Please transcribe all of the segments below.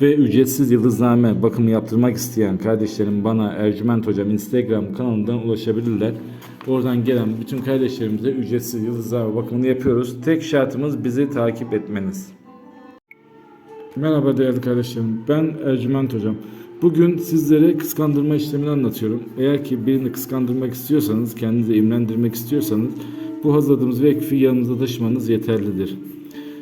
Ve ücretsiz yıldızname bakımı yaptırmak isteyen kardeşlerim bana Ercüment Hocam Instagram kanalından ulaşabilirler. Oradan gelen bütün kardeşlerimize ücretsiz yıldızname bakımını yapıyoruz. Tek şartımız bizi takip etmeniz. Merhaba değerli kardeşlerim. Ben Ercüment Hocam. Bugün sizlere kıskandırma işlemini anlatıyorum. Eğer ki birini kıskandırmak istiyorsanız, kendinizi imrendirmek istiyorsanız bu hazırladığımız vekfi yanınızda taşımanız yeterlidir.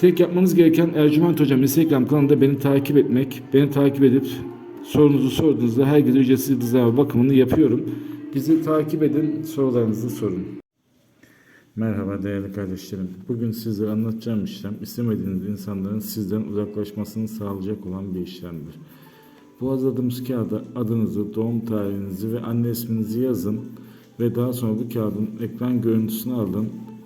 Tek yapmanız gereken Ercüment Hocam Instagram kanalında beni takip etmek. Beni takip edip sorunuzu sorduğunuzda herkese ücretsiz yıldızlama bakımını yapıyorum. Bizi takip edin, sorularınızı sorun. Merhaba değerli kardeşlerim. Bugün size anlatacağım işlem istemediğiniz insanların sizden uzaklaşmasını sağlayacak olan bir işlemdir. Bu hazırladığımız kağıda adınızı, doğum tarihinizi ve anne isminizi yazın ve daha sonra bu kağıdın ekran görüntüsünü alın,